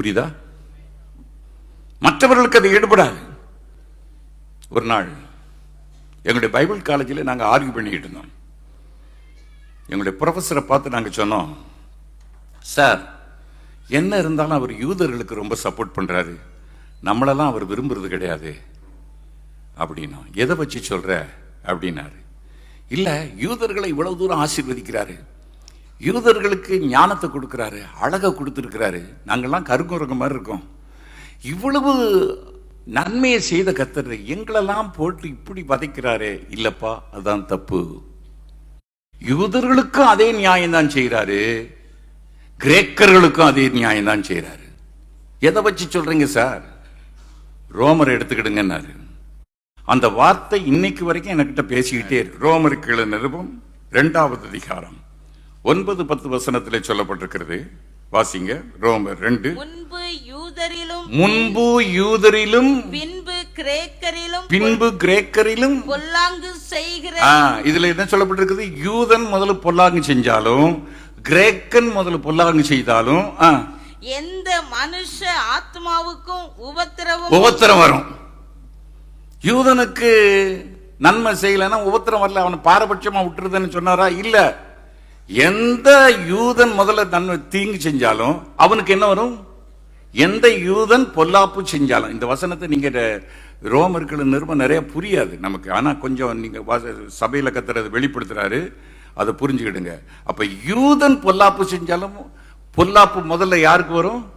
புரியுதா? மற்றவர்களுக்கு அது ஈடுபடாது. ஒரு நாள் எங்களுடைய பைபிள் காலேஜில் நாங்கள் ஆர்கியூ பண்ணிக்கிட்டு இருந்தோம். எங்களுடைய ப்ரொஃபஸரை பார்த்து நாங்கள் சொன்னோம் சார் என்ன இருந்தாலும் அவர் யூதர்களுக்கு ரொம்ப சப்போர்ட் பண்றாரு. நம்மளெல்லாம் அவர் விரும்புறது கிடையாது. அப்படின்னா எதை வச்சு சொல்ற? அப்படின்னாரு. இல்லை யூதர்களை இவ்வளவு தூரம் ஆசீர்வதிக்கிறாரு. யூதர்களுக்கு ஞானத்தை கொடுக்குறாரு அழகை கொடுத்துருக்கிறாரு. நாங்கள்லாம் கருங்குரங்க மாதிரி இருக்கோம். இவ்வளவு நன்மையை செய்த கத்தர் எங்களெல்லாம் போட்டு இப்படி வதைக்கிறாரே. இல்லைப்பா அதான் தப்பு. யூதர்களுக்கும் அதே நியாயம் தான் செய்கிறாரு. கிரேக்கர்களுக்கும் அதே நியாயம் தான் செய்கிறாரு. எதை வச்சு சொல்கிறீங்க சார்? ரோமர் எடுத்துக்கிடுங்கன்னாரு. அந்த வார்த்தை இன்னைக்கு வரைக்கும் என்கிட்ட பேசிக்கிட்டே இருக்கு. ரோமருக்கு நிருபம் ரெண்டாவது அதிகாரம். ஒன்பது பத்து வசனத்திலே சொல்லப்பட்டிருக்கிறது. வாசிங்க. ரோமர் ரெண்டு. முன்பு யூதரிலும் முன்பு யூதரிலும் பின்பு கிரேக்கரிலும் பின்பு கிரேக்கரிலும். பொல்லாங்கு செய்கிற இதுல என்ன சொல்லப்பட்டிருக்குது? யூதன் முதல்ல பொல்லாங்கு செஞ்சாலும் கிரேக்கன் முதல்ல பொல்லாங்கு செய்தாலும் எந்த மனுஷ ஆத்மாவுக்கும் உபத்திரவம் உபத்திரம் வரும். யூதனுக்கு நன்மை செய்யலைன்னா உபத்திரம் வரல. அவனை பாரபட்சமா விட்டுருதுன்னு சொன்னாரா? இல்ல. எந்த யூதன் முதல்ல தன்னை தீங்கு செஞ்சாலும் அவனுக்கு என்ன வரும்? எந்த யூதன் பொல்லாப்பு செஞ்சாலும். இந்த வசனத்தை நீங்க ரோமர்கள் நிருபம் நிறைய புரியாது நமக்கு. ஆனா கொஞ்சம் நீங்க வாச- சபையில கத்துறது வெளிப்படுத்துறாரு. அதை புரிஞ்சுக்கிடுங்க. அப்ப யூதன் பொல்லாப்பு செஞ்சாலும் பொல்லாப்பு முதல்ல யாருக்கு வரும்?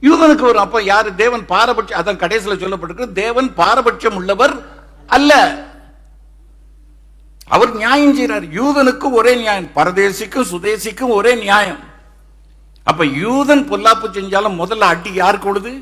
யூதனுக்கு வரும். அப்ப யாரு? தேவன் பாரபட்சம் அதான் கடைசியில் சொல்லப்பட்டிருக்கு தேவன் பாரபட்சம் உள்ளவர் அல்ல. அவர் நியாயம் செய்கிறார் யூதனுக்கு ஒரே நியாயம். பரதேசிக்கும் சுதேசிக்கும் ஒரே நியாயம். அப்ப யூதன் பொல்லாப்பு செஞ்சாலும் முதல்ல அடி யாருக்கு கொடுது